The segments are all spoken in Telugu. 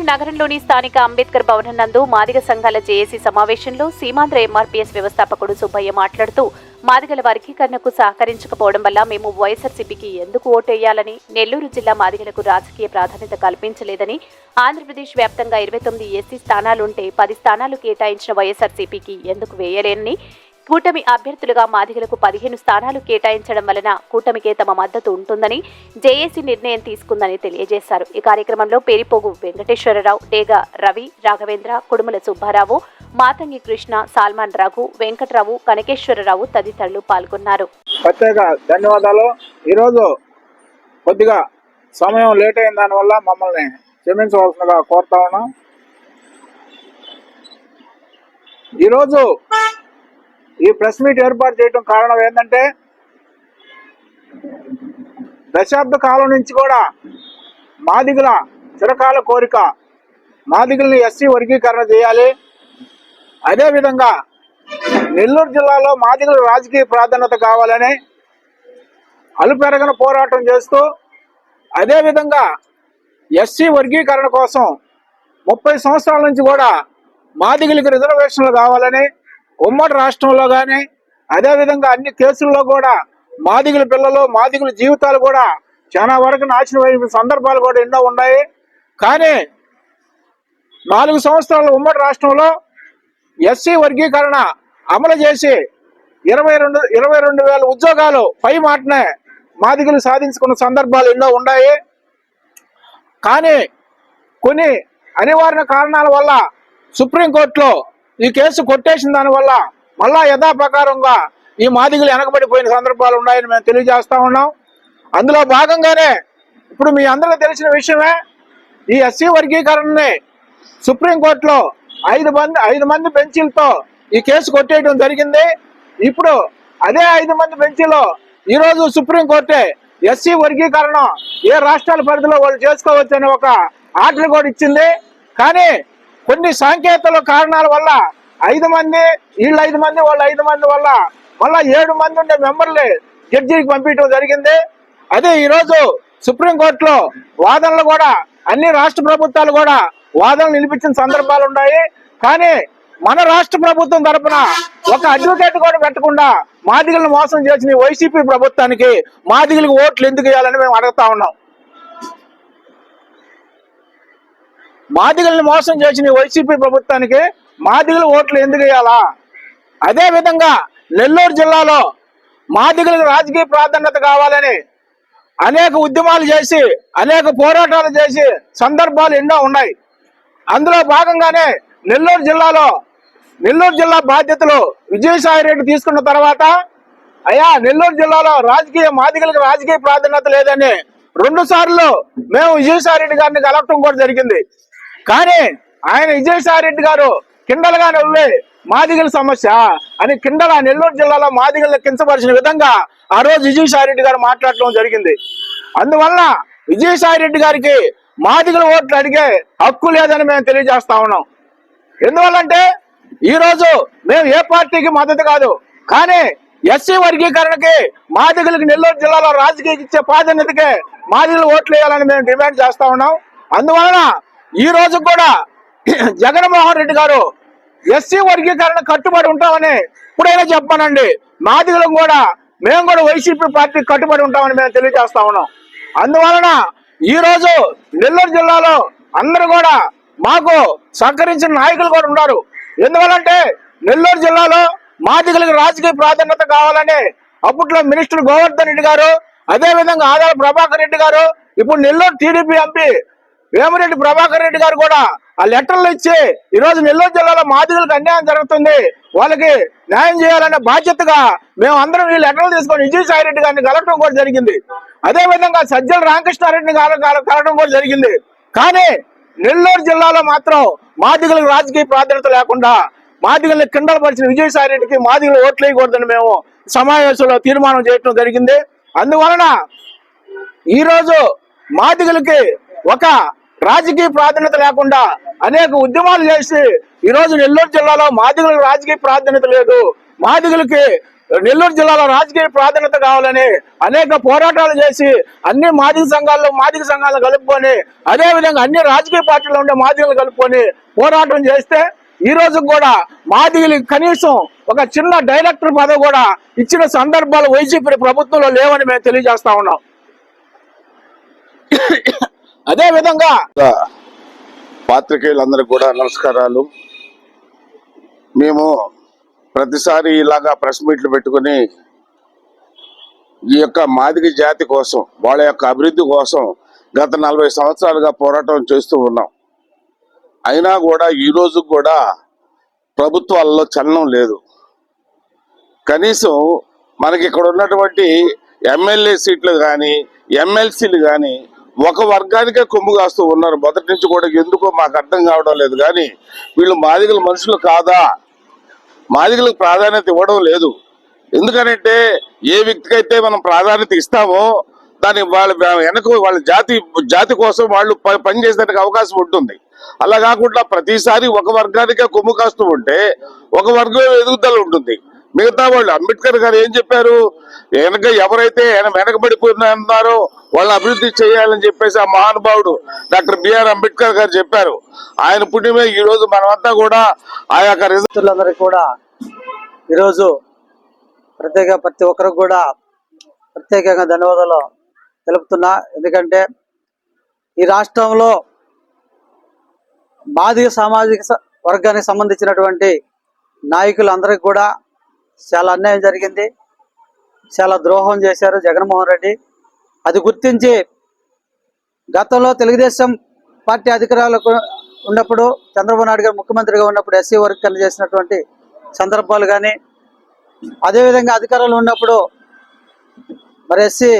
నెల్లూరు నగరంలోని స్థానిక అంబేద్కర్ భవనం నందు మాదిగ సంఘాల జేఏసీ సమావేశంలో సీమాంధ్ర ఎంఆర్పీఎస్ వ్యవస్థాపకుడు సుబ్బయ్య మాట్లాడుతూ మాదిగల వర్గీకరణకు సహకరించకపోవడం వల్ల మేము వైఎస్ఆర్సీపీకి ఎందుకు ఓటేయాలని నెల్లూరు జిల్లా మాదిగలకు రాజకీయ ప్రాధాన్యత కల్పించలేదని ఆంధ్రప్రదేశ్ వ్యాప్తంగా ఇరవై తొమ్మిది ఎస్సీ స్థానాలుంటే పది స్థానాలు కేటాయించిన వైఎస్ఆర్సీపీకి ఎందుకు వేయలేనని కూటమి అభ్యర్థులుగా మాదిగలకు పదిహేను స్థానాలు కేటాయించడం వలన కూటమికే తమ మద్దతు ఉంటుందని జేఏసీ నిర్ణయం తీసుకుందని తెలియజేశారు. ఈ కార్యక్రమంలో పేరిపోగు వెంకటేశ్వరరావు డేగ రవి రాఘవేంద్ర కుడుమల సుబ్బారావు మాతంగి కృష్ణ సాల్మాన్ రఘు వెంకట్రావు కనకేశ్వరరావు తదితరులు పాల్గొన్నారు. ప్రత్యేక ధన్యవాదాలు. ఈరోజు కొద్దిగా సమయం లేట్ అయిన దానివల్ల మమ్మల్ని క్షమించవలసిందిగా కోరుతా ఉన్నాం. ఈరోజు ఈ ప్రెస్ మీట్ ఏర్పాటు చేయడం కారణం ఏంటంటే దశాబ్ద కాలం నుంచి కూడా మాదిగుల చిరకాల కోరిక మాదిగులను ఎస్సీ వర్గీకరణ చేయాలి. అదేవిధంగా నెల్లూరు జిల్లాలో మాదిగుల రాజకీయ ప్రాధాన్యత కావాలని అలుపెరగన పోరాటం చేస్తూ అదేవిధంగా ఎస్సీ వర్గీకరణ కోసం ముప్పై సంవత్సరాల నుంచి కూడా మాదిగులకు రిజర్వేషన్లు కావాలని ఉమ్మడి రాష్ట్రంలో కానీ అదేవిధంగా అన్ని కేసుల్లో కూడా మాదిగుల పిల్లలు మాదిగుల జీవితాలు కూడా చాలా వరకు నాశనం సందర్భాలు కూడా ఎన్నో ఉన్నాయి. కానీ నాలుగు సంవత్సరాల ఉమ్మడి రాష్ట్రంలో ఎస్సీ వర్గీకరణ అమలు చేసి ఇరవై రెండు ఇరవై రెండు వేల ఉద్యోగాలు పై మాటనే మాదిగులు సాధించుకున్న సందర్భాలు ఎన్నో ఉన్నాయి. కానీ కొన్ని అనివార్య కారణాల వల్ల సుప్రీంకోర్టులో ఈ కేసు కొట్టేసిన దానివల్ల మళ్ళా యథాప్రకారంగా ఈ మాదిగలు వెనకబడిపోయిన సందర్భాలు ఉన్నాయని మేము తెలియజేస్తా ఉన్నాం. అందులో భాగంగానే ఇప్పుడు మీ అందరికీ తెలిసిన విషయమే ఈ ఎస్సీ వర్గీకరణని సుప్రీంకోర్టులో ఐదు మంది ఐదు మంది బెంచీలతో ఈ కేసు కొట్టేయడం జరిగింది. ఇప్పుడు అదే ఐదు మంది బెంచీలో ఈరోజు సుప్రీంకోర్టే ఎస్సీ వర్గీకరణ ఏ రాష్ట్రాల పరిధిలో వాళ్ళు చేసుకోవచ్చు ఒక ఆర్డర్ కూడా ఇచ్చింది. కానీ కొన్ని సాంకేతిక కారణాల వల్ల ఐదు మంది వీళ్ళు ఐదు మంది వాళ్ళు ఐదు మంది వల్ల మళ్ళా ఏడు మంది ఉండే మెంబర్లు జడ్జికి పంపించడం జరిగింది. అదే ఈరోజు సుప్రీంకోర్టులో వాదనలు కూడా అన్ని రాష్ట్ర ప్రభుత్వాలు కూడా వాదనలు నిలిపించిన సందర్భాలు ఉన్నాయి. కానీ మన రాష్ట్ర ప్రభుత్వం తరపున ఒక అడ్వకేట్ కూడా పెట్టకుండా మాదిగలను మోసం చేసిన వైసీపీ ప్రభుత్వానికి మాదిగలకు ఓట్లు ఎందుకు వేయాలని మేము అడుగుతా ఉన్నాం. మాదిగలను మోసం చేసిన వైసీపీ ప్రభుత్వానికి మాదిగల ఓట్లు ఎందుకు వేయాలా? అదే విధంగా నెల్లూరు జిల్లాలో మాదిగలకు రాజకీయ ప్రాధాన్యత కావాలని అనేక ఉద్యమాలు చేసి అనేక పోరాటాలు చేసి సందర్భాలు ఎన్నో ఉన్నాయి. అందులో భాగంగానే నెల్లూరు జిల్లాలో నెల్లూరు జిల్లా బాధ్యతలు విజయసాయి రెడ్డి తీసుకున్న తర్వాత అయ్యా నెల్లూరు జిల్లాలో రాజకీయ మాదిగలకు రాజకీయ ప్రాధాన్యత లేదని రెండు సార్లు మేము విజయసాయి రెడ్డి గారిని కలవటం కూడా జరిగింది. కానీ ఆయన విజయసాయి రెడ్డి గారు కిండలుగా వెళ్ళి మాదిగల సమస్య. అని కిండల నెల్లూరు జిల్లాలో మాదిగలను కించపరిచిన విధంగా ఆ రోజు విజయసాయిరెడ్డి గారు మాట్లాడటం జరిగింది. అందువల్ల విజయసాయి రెడ్డి గారికి మాదిగల ఓట్లు అడిగే హక్కు లేదని మేము తెలియజేస్తా ఉన్నాం. ఎందువల్లంటే ఈ రోజు మేము ఏ పార్టీకి మద్దతు కాదు. కానీ ఎస్సీ వర్గీకరణకి మాదిగలకు నెల్లూరు జిల్లాలో రాజకీయ ఇచ్చే ప్రాధాన్యతకే మాదిగలు ఓట్లు వేయాలని మేము డిమాండ్ చేస్తా ఉన్నాం. అందువలన ఈ రోజు కూడా జగన్మోహన్ రెడ్డి గారు ఎస్సీ వర్గీకరణ కట్టుబడి ఉంటామని ఇప్పుడైనా చెప్పానండి. మాదిగలం కూడా మేము కూడా వైసీపీ పార్టీ కట్టుబడి ఉంటామని మేము తెలియజేస్తా ఉన్నాం. అందువలన ఈ రోజు నెల్లూరు జిల్లాలో అందరూ కూడా మాకు సహకరించిన నాయకులు కూడా ఉన్నారు. ఎందువలంటే నెల్లూరు జిల్లాలో మాదిగలకు రాజకీయ ప్రాధాన్యత కావాలని అప్పట్లో మినిస్టర్ గోవర్ధన్ రెడ్డి గారు అదే విధంగా ఆదాల ప్రభాకర్ రెడ్డి గారు ఇప్పుడు నెల్లూరు టీడీపీ ఎంపీ వేమిరెడ్డి ప్రభాకర్ రెడ్డి గారు కూడా ఆ లెటర్లు ఇచ్చి ఈ రోజు నెల్లూరు జిల్లాలో మాదిగలకు అన్యాయం జరుగుతుంది. వాళ్ళకి న్యాయం చేయాలనే బాధ్యతగా మేము అందరం ఈ లెటర్లు తీసుకొని విజయసాయి రెడ్డి గారిని కలవటం కూడా జరిగింది. అదే విధంగా సజ్జల రామకృష్ణారెడ్డిని కల- కల- కలవడం కూడా జరిగింది. కానీ నెల్లూరు జిల్లాలో మాత్రం మాదిగలకు రాజకీయ ప్రాధాన్యత లేకుండా మాదిగల్ని కిండలపరిచిన విజయసాయి రెడ్డికి మాదిగలు ఓట్లు వేయకూడదని మేము సమావేశంలో తీర్మానం చేయడం జరిగింది. అందువలన ఈరోజు రోజు మాదిగలకి ఒక రాజకీయ ప్రాధాన్యత లేకుండా అనేక ఉద్యమాలు చేసి ఈ రోజు నెల్లూరు జిల్లాలో మాదిగలకు రాజకీయ ప్రాధాన్యత లేదు. మాదిగలకి నెల్లూరు జిల్లాలో రాజకీయ ప్రాధాన్యత కావాలని అనేక పోరాటాలు చేసి అన్ని మాదిక సంఘాల్లో మాదిక సంఘాలను కలుపుకొని అదే విధంగా అన్ని రాజకీయ పార్టీల్లో ఉండే మాదిగలు కలుపుకొని పోరాటం చేస్తే ఈ రోజు కూడా మాదిగలు కనీసం ఒక చిన్న డైరెక్టర్ పదవి కూడా ఇచ్చిన సందర్భాలు వైసీపీ ప్రభుత్వంలో లేవని మేము తెలియజేస్తా ఉన్నాం. అదే విధంగా పాత్రికేయులందరికీ కూడా నమస్కారాలు. మేము ప్రతిసారి ఇలాగా ప్రెస్ మీట్లు పెట్టుకుని ఈ యొక్క మాదిక జాతి కోసం వాళ్ళ యొక్క అభివృద్ధి కోసం గత నలభై సంవత్సరాలుగా పోరాటం చేస్తూ ఉన్నాం. అయినా కూడా ఈరోజు కూడా ప్రభుత్వాల్లో చలనం లేదు. కనీసం మనకి ఇక్కడ ఉన్నటువంటి ఎమ్మెల్యే సీట్లు కానీ ఎమ్మెల్సీలు కానీ ఒక వర్గానికే కొమ్ము కాస్తూ ఉన్నారు. మొదటి నుంచి కూడా ఎందుకో మాకు అర్థం కావడం లేదు. కానీ వీళ్ళు మాదిగల మనుషులు కాదా? మాదిగలకు ప్రాధాన్యత ఇవ్వడం లేదు. ఎందుకనంటే ఏ వ్యక్తికైతే మనం ప్రాధాన్యత ఇస్తామో దాని వాళ్ళ వెనక వాళ్ళ జాతి జాతి కోసం వాళ్ళు పని పనిచేసేదానికి అవకాశం ఉంటుంది. అలా కాకుండా ప్రతిసారి ఒక వర్గానికే కొమ్ము కాస్తూ ఉంటే ఒక వర్గం ఎదుగుదల ఉంటుంది. మిగతా వాళ్ళు అంబేద్కర్ గారు ఏం చెప్పారు? వెనక ఎవరైతే వెన- వెనకబడిపోతున్నారో వాళ్ళని అభివృద్ధి చేయాలని చెప్పేసి ఆ మహానుభావుడు డాక్టర్ బిఆర్ అంబేద్కర్ గారు చెప్పారు. ఆయన పుణ్యమే ఈ రోజు మనమంతా కూడా ఆ యొక్క రిజ- కూడా ఈరోజు ప్రత్యేక ప్రతి ఒక్కరికి కూడా ప్రత్యేకంగా ధన్యవాదాలు తెలుపుతున్నా. ఎందుకంటే ఈ రాష్ట్రంలో బాధిక సామాజిక స- వర్గానికి సంబంధించినటువంటి నాయకులందరికీ కూడా చాలా అన్యాయం జరిగింది. చాలా ద్రోహం చేశారు జగన్మోహన్ రెడ్డి. అది గుర్తించి గతంలో తెలుగుదేశం పార్టీ అధికారాలకు ఉన్నప్పుడు చంద్రబాబు నాయుడు గారు ముఖ్యమంత్రిగా ఉన్నప్పుడు ఎస్సీ వర్క్ కింద చేసినటువంటి సందర్భాలు కానీ అదేవిధంగా అధికారంలో ఉన్నప్పుడు మరి ఎస్సీ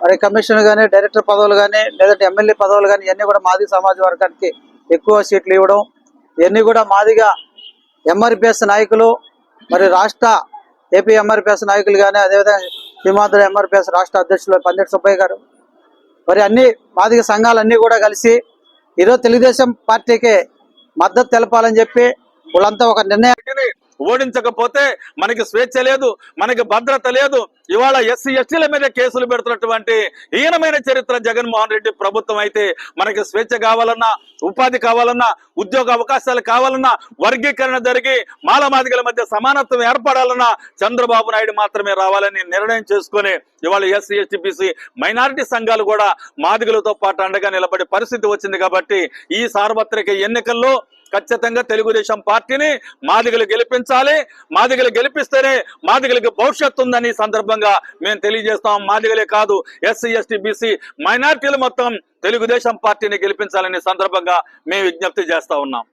మరి కమిషన్ కానీ డైరెక్టర్ పదవులు కానీ లేదంటే ఎమ్మెల్యే పదవులు కానీ ఇవన్నీ కూడా మాది సమాజ వర్గానికి ఎక్కువ సీట్లు ఇవ్వడం ఇవన్నీ కూడా మాదిగా ఎంఆర్పిఎస్ నాయకులు మరి రాష్ట్ర ఏపీ ఎంఆర్పిఎస్ నాయకులు కానీ అదేవిధంగా సీమాంధ్ర ఎంఆర్పిఎస్ రాష్ట్ర అధ్యక్షులు పందిటి సుబ్బయ్య గారు. మరి అన్ని మాదిక సంఘాలన్నీ కూడా కలిసి ఈరోజు తెలుగుదేశం పార్టీకి మద్దతు తెలపాలని చెప్పి వాళ్ళంతా ఒక నిర్ణయం ఓడించకపోతే మనకి స్వేచ్ఛ లేదు మనకి భద్రత లేదు. ఇవాళ ఎస్సీ ఎస్టీల మీద కేసులు పెడుతున్నటువంటి హీనమైన చరిత్ర జగన్మోహన్ రెడ్డి ప్రభుత్వం అయితే మనకి స్వేచ్ఛ కావాలన్నా ఉపాధి కావాలన్నా ఉద్యోగ అవకాశాలు కావాలన్నా వర్గీకరణ జరిగి మాలమాదిగల మధ్య సమానత్వం ఏర్పడాలన్నా చంద్రబాబు నాయుడు మాత్రమే రావాలని నిర్ణయం చేసుకుని ఇవాళ ఎస్సీ ఎస్టీ బీసీ మైనారిటీ సంఘాలు కూడా మాదిగలతో పాటు అండగా నిలబడే పరిస్థితి వచ్చింది కాబట్టి ఈ సార్వత్రిక ఎన్నికల్లో ఖచ్చితంగా తెలుగుదేశం పార్టీని మాదిగలు గెలిపించాలి. మాదిగలు గెలిపిస్తేనే మాదిగలకు భవిష్యత్తు ఉందని సందర్భంగా మేము తెలియజేస్తాం. మాదిగలే కాదు ఎస్సీ ఎస్టీ బీసీ మైనార్టీలు మొత్తం తెలుగుదేశం పార్టీని గెలిపించాలనే సందర్భంగా మేము విజ్ఞప్తి చేస్తా ఉన్నాం.